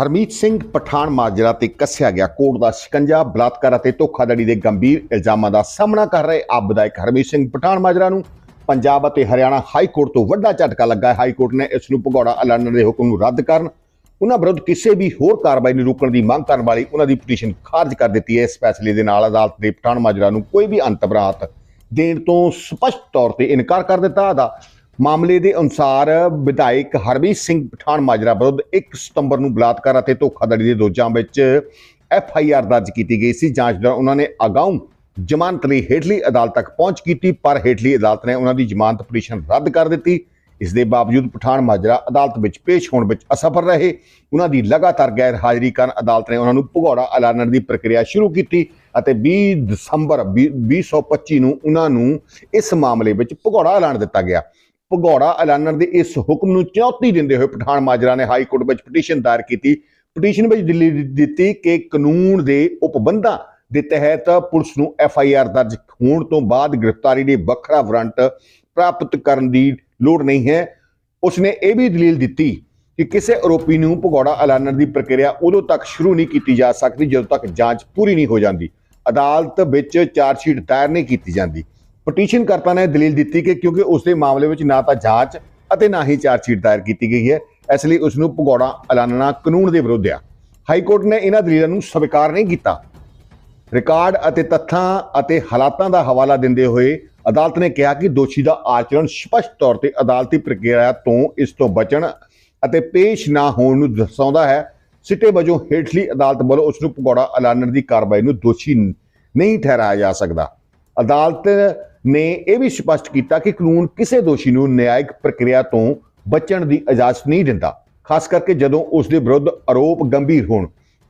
ਹਰਮੀਤ ਸਿੰਘ ਪਠਾਨ ਮਾਜਰਾ ਤੇ ਕੱਸਿਆ ਗਿਆ ਕੋਰਟ ਦਾ ਸ਼ਿਕੰਜਾ, ਬਲਾਤਕਾਰ ਅਤੇ ਧੋਖਾਧੜੀ ਦੇ ਗੰਭੀਰ ਇਲਜ਼ਾਮਾਂ ਦਾ ਸਾਹਮਣਾ ਕਰ ਰਹੇ ਆਪ ਵਿਧਾਇਕ ਹਰਮੀਤ ਸਿੰਘ ਪਠਾਨ ਮਾਜਰਾ ਨੂੰ। ਪੰਜਾਬ ਅਤੇ ਹਰਿਆਣਾ ਹਾਈ ਕੋਰਟ ਤੋਂ ਵੱਡਾ ਝਟਕਾ ਲੱਗਾ ਹੈ। ਹਾਈ ਕੋਰਟ ਨੇ ਇਸ ਨੂੰ ਭਗੌੜਾ ਐਲਾਨਣ ਦੇ ਹੁਕਮ ਨੂੰ ਰੱਦ ਕਰਨ, ਉਹਨਾਂ ਵਿਰੁੱਧ ਕਿਸੇ ਵੀ ਹੋਰ ਕਾਰਵਾਈ ਨੂੰ ਰੋਕਣ ਦੀ ਮੰਗ ਕਰਨ ਵਾਲੀ ਉਹਨਾਂ ਦੀ ਪਟੀਸ਼ਨ ਖਾਰਜ ਕਰ ਦਿੱਤੀ ਹੈ। ਇਸ ਫੈਸਲੇ ਦੇ ਨਾਲ ਅਦਾਲਤ ਨੇ ਪਠਾਨ ਮਾਜਰਾ ਨੂੰ ਕੋਈ ਵੀ ਅੰਤਬਰਾਤ ਦੇਣ ਤੋਂ ਸਪਸ਼ਟ ਤੌਰ ਤੇ ਇਨਕਾਰ ਕਰ ਦਿੱਤਾ। ਦਾ ਮਾਮਲੇ ਦੇ ਅਨੁਸਾਰ ਵਿਧਾਇਕ ਹਰਮੀਤ ਸਿੰਘ ਪਠਾਨ ਮਾਜਰਾ ਵਿਰੁੱਧ 1 ਸਤੰਬਰ ਨੂੰ ਬਲਾਤਕਾਰ ਅਤੇ ਧੋਖਾਧੜੀ ਦੇ ਦੋਸ਼ਾਂ ਵਿੱਚ ਐਫ ਆਈ ਆਰ ਦਰਜ ਕੀਤੀ ਗਈ ਸੀ। ਜਾਂਚ ਦੌਰਾਨ ਉਹਨਾਂ ਨੇ ਅਗਾਊਂ ਜ਼ਮਾਨਤ ਲਈ ਹੇਠਲੀ ਅਦਾਲਤ ਤੱਕ ਪਹੁੰਚ ਕੀਤੀ, ਪਰ ਹੇਠਲੀ ਅਦਾਲਤ ਨੇ ਉਹਨਾਂ ਦੀ ਜ਼ਮਾਨਤ ਪਟੀਸ਼ਨ ਰੱਦ ਕਰ ਦਿੱਤੀ। ਇਸ ਦੇ ਬਾਵਜੂਦ ਪਠਾਨ ਮਾਜਰਾ ਅਦਾਲਤ ਵਿੱਚ ਪੇਸ਼ ਹੋਣ ਵਿੱਚ ਅਸਫਲ ਰਹੇ। ਉਹਨਾਂ ਦੀ ਲਗਾਤਾਰ ਗੈਰ ਹਾਜ਼ਰੀ ਕਾਰਨ ਅਦਾਲਤ ਨੇ ਉਹਨਾਂ ਨੂੰ ਭਗੌੜਾ ਐਲਾਨਣ ਦੀ ਪ੍ਰਕਿਰਿਆ ਸ਼ੁਰੂ ਕੀਤੀ ਅਤੇ 20 ਦਸੰਬਰ 2025 ਨੂੰ ਉਹਨਾਂ ਨੂੰ ਇਸ ਮਾਮਲੇ ਵਿੱਚ ਭਗੌੜਾ ਐਲਾਨ ਦਿੱਤਾ ਗਿਆ। ਭਗੌੜਾ ਐਲਾਨਣ ਦੇ ਇਸ ਹੁਕਮ ਨੂੰ ਚੁਣੌਤੀ ਦਿੰਦੇ ਹੋਏ ਪਠਾਨ ਮਾਜਰਾ ਨੇ ਹਾਈ ਕੋਰਟ ਵਿੱਚ ਪਟੀਸ਼ਨ ਦਾਇਰ ਕੀਤੀ। ਪਟੀਸ਼ਨ ਵਿੱਚ ਦਿੱਲੀ ਦਿੱਤੀ ਕਿ ਕਾਨੂੰਨ ਦੇ ਉਪਬੰਧਾਂ ਦੇ ਤਹਿਤ ਪੁਲਿਸ ਨੂੰ ਐਫ ਆਈ ਆਰ ਦਰਜ ਹੋਣ ਤੋਂ ਬਾਅਦ ਗ੍ਰਿਫਤਾਰੀ ਲਈ ਵੱਖਰਾ ਵਾਰੰਟ ਪ੍ਰਾਪਤ ਕਰਨ ਦੀ ਲੋੜ ਨਹੀਂ ਹੈ। ਉਸਨੇ ਇਹ ਵੀ ਦਲੀਲ ਦਿੱਤੀ ਕਿ ਕਿਸੇ ਆਰੋਪੀ ਨੂੰ ਭਗੌੜਾ ਐਲਾਨਣ ਦੀ ਪ੍ਰਕਿਰਿਆ ਉਦੋਂ ਤੱਕ ਸ਼ੁਰੂ ਨਹੀਂ ਕੀਤੀ ਜਾ ਸਕਦੀ, ਜਦੋਂ ਤੱਕ ਜਾਂਚ ਪੂਰੀ ਨਹੀਂ ਹੋ ਜਾਂਦੀ। ਅਦਾਲਤ ਵਿੱਚ ਚਾਰਜ ਸ਼ੀਟ ਦਾਇਰ ਨਹੀਂ ਕੀਤੀ ਜਾਂਦੀ। ਪਟੀਸ਼ਨ ਕਰਤਾ ਨੇ ਦਲੀਲ ਦਿੱਤੀ ਕਿ ਕਿਉਂਕਿ ਉਸ ਦੇ ਮਾਮਲੇ ਵਿੱਚ ਨਾ ਤਾਂ ਜਾਂਚ ਅਤੇ ਨਾ ਹੀ ਚਾਰਜਸ਼ੀਟ ਦਾਇਰ ਕੀਤੀ ਗਈ ਹੈ। ਇਸ ਲਈ ਉਸ ਨੂੰ ਭਗੌੜਾ ਐਲਾਨਣਾ ਕਾਨੂੰਨ ਦੇ ਵਿਰੁੱਧ ਆ। ਹਾਈ ਕੋਰਟ ਨੇ ਇਹਨਾਂ ਦਲੀਲਾਂ ਨੂੰ ਸਵੀਕਾਰ ਨਹੀਂ ਕੀਤਾ। ਰਿਕਾਰਡ ਅਤੇ ਤੱਥਾਂ ਅਤੇ ਹਾਲਾਤਾਂ ਦਾ ਹਵਾਲਾ ਦਿੰਦੇ ਹੋਏ ਅਦਾਲਤ ਨੇ ਕਿਹਾ ਕਿ ਦੋਸ਼ੀ ਦਾ ਆਚਰਣ ਸਪਸ਼ਟ ਤੌਰ ਤੇ ਅਦਾਲਤੀ ਪ੍ਰਕਿਰਿਆ ਤੋਂ ਇਸ ਤੋਂ ਬਚਣ ਅਤੇ ਪੇਸ਼ ਨਾ ਹੋਣ ਨੂੰ ਦਰਸਾਉਂਦਾ ਹੈ। ਸਿੱਟੇ ਵਜੋਂ ਹੇਠਲੀ ਅਦਾਲਤ ਵੱਲੋਂ ਉਸ ਨੂੰ ਭਗੌੜਾ ਐਲਾਨਣ ਦੀ ਕਾਰਵਾਈ ਨੂੰ ਦੋਸ਼ੀ ਨਹੀਂ ਠਹਿਰਾਇਆ ਜਾ ਸਕਦਾ। ਅਦਾਲਤ ਨੇ ਇਹ ਵੀ ਸਪਸ਼ਟ ਕੀਤਾ ਕਿ ਕਾਨੂੰਨ ਕਿਸੇ ਦੋਸ਼ੀ ਨੂੰ ਨਿਆਇਕ ਪ੍ਰਕਿਰਿਆ ਤੋਂ ਬਚਣ ਦੀ ਇਜਾਜ਼ਤ ਨਹੀਂ ਦਿੰਦਾ। ਖਾਸ ਕਰਕੇ ਜਦੋਂ ਉਸ ਦੇ ਵਿਰੁੱਧ ਆਰੋਪ ਗੰਭੀਰ ਹੋਣ।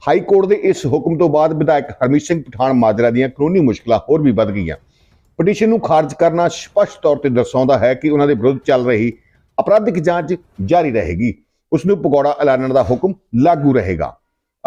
ਹਾਈ ਕੋਰਟ ਦੇ ਇਸ ਹੁਕਮ ਤੋਂ ਬਾਅਦ ਵਿਧਾਇਕ ਹਰਮੀਤ ਸਿੰਘ ਪਠਾਨ ਮਾਜਰਾ ਦੀਆਂ ਕਾਨੂੰਨੀ ਮੁਸ਼ਕਲਾਂ ਹੋਰ ਵੀ ਵੱਧ ਗਈਆਂ। ਪਟੀਸ਼ਨ ਨੂੰ ਖਾਰਜ ਕਰਨਾ ਸਪਸ਼ਟ ਤੌਰ ਤੇ ਦਰਸਾਉਂਦਾ ਹੈ ਕਿ ਉਹਨਾਂ ਦੇ ਵਿਰੁੱਧ ਚੱਲ ਰਹੀ ਅਪਰਾਧਿਕ ਜਾਂਚ ਜਾਰੀ ਰਹੇਗੀ। ਉਸ ਨੂੰ ਭਗੌੜਾ ਐਲਾਨਣ ਦਾ ਹੁਕਮ ਲਾਗੂ ਰਹੇਗਾ।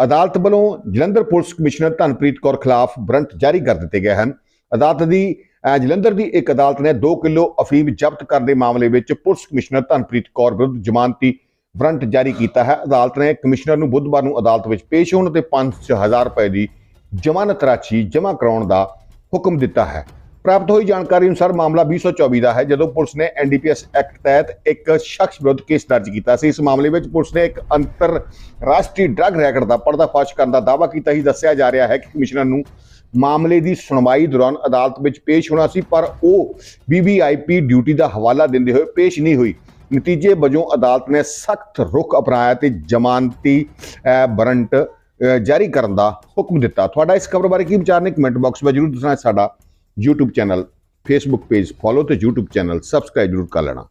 ਅਦਾਲਤ ਵੱਲੋਂ ਜਲੰਧਰ ਪੁਲਿਸ ਕਮਿਸ਼ਨਰ ਧਨਪ੍ਰੀਤ ਕੌਰ ਖਿਲਾਫ ਵਾਰੰਟ ਜਾਰੀ ਕਰ ਦਿੱਤੇ ਗਏ ਹਨ। ਅਦਾਲਤ ਦੀ ਜਲੰਧਰ ਦੀ ਇੱਕ ਅਦਾਲਤ ਨੇ 2 ਕਿਲੋ ਅਫੀਮ ਜ਼ਬਤ ਕਰਨ ਦੇ ਮਾਮਲੇ ਵਿੱਚ ਪੁਲਿਸ ਕਮਿਸ਼ਨਰ ਧਨਪ੍ਰੀਤ ਕੌਰ ਵਿਰੁੱਧ ਜ਼ਮਾਨਤੀ ਵਾਰੰਟ ਜਾਰੀ ਕੀਤਾ ਹੈ। ਅਦਾਲਤ ਨੇ ਕਮਿਸ਼ਨਰ ਨੂੰ ਬੁੱਧਵਾਰ ਨੂੰ ਅਦਾਲਤ ਵਿੱਚ ਪੇਸ਼ ਹੋਣ ਤੇ 5000 ਰੁਪਏ ਦੀ ਜ਼ਮਾਨਤ ਰਾਸ਼ੀ ਜਮ੍ਹਾਂ ਕਰਾਉਣ ਦਾ ਹੁਕਮ ਦਿੱਤਾ ਹੈ। ਪ੍ਰਾਪਤ ਹੋਈ ਜਾਣਕਾਰੀ ਅਨੁਸਾਰ ਮਾਮਲਾ 224 ਦਾ ਹੈ ਜਦੋਂ ਪੁਲਿਸ ਨੇ ਐਨਡੀਪੀਐਸ ਐਕਟ ਤਹਿਤ ਇੱਕ ਸ਼ਖਸ ਵਿਰੁੱਧ ਕੇਸ ਦਰਜ ਕੀਤਾ ਸੀ। ਇਸ ਮਾਮਲੇ ਵਿੱਚ ਪੁਲਿਸ ਨੇ ਇੱਕ ਅੰਤਰ ਰਾਸ਼ਟਰੀ ਡਰੱਗ ਰੈਕਟ ਦਾ ਪਰਦਾਫਾਸ਼ ਕਰਨ ਦਾ ਦਾਅਵਾ ਕੀਤਾ ਹੀ ਦੱਸਿਆ ਜਾ ਰਿਹਾ ਹੈ ਕਿ ਕਮਿਸ਼ਨਰ ਨੂੰ ਮਾਮਲੇ ਦੀ ਸੁਣਵਾਈ ਦੌਰਾਨ ਅਦਾਲਤ ਵਿੱਚ ਪੇਸ਼ ਹੋਣਾ ਸੀ ਪਰ ਉਹ ਵੀਵੀਆਈਪੀ ਡਿਊਟੀ ਦਾ ਹਵਾਲਾ ਦਿੰਦੇ ਹੋਏ ਪੇਸ਼ ਨਹੀਂ ਹੋਈ। ਨਤੀਜੇ ਵਜੋਂ ਅਦਾਲਤ ਨੇ ਸਖਤ ਰੁਖ ਅਪਣਾਇਆ ਤੇ ਜ਼ਮਾਨਤੀ ਅਹ, ਜਾਰੀ ਕਰਨ ਦਾ ਹੁਕਮ ਦਿੱਤਾ। ਤੁਹਾਡਾ ਇਸ ਖਬਰ ਬਾਰੇ ਕੀ ਵਿਚਾਰ ਨੇ? ਕਮੈਂਟ ਬਾਕਸ ਵਿੱਚ ਜਰੂਰ ਦੱਸਣਾ ਸਾਡਾ YouTube channel Facebook page follow ਤੇ YouTube ਚੈਨਲ ਸਬਸਕ੍ਰਾਈਬ ਜਰੂਰ ਕਰ ਲੈਣਾ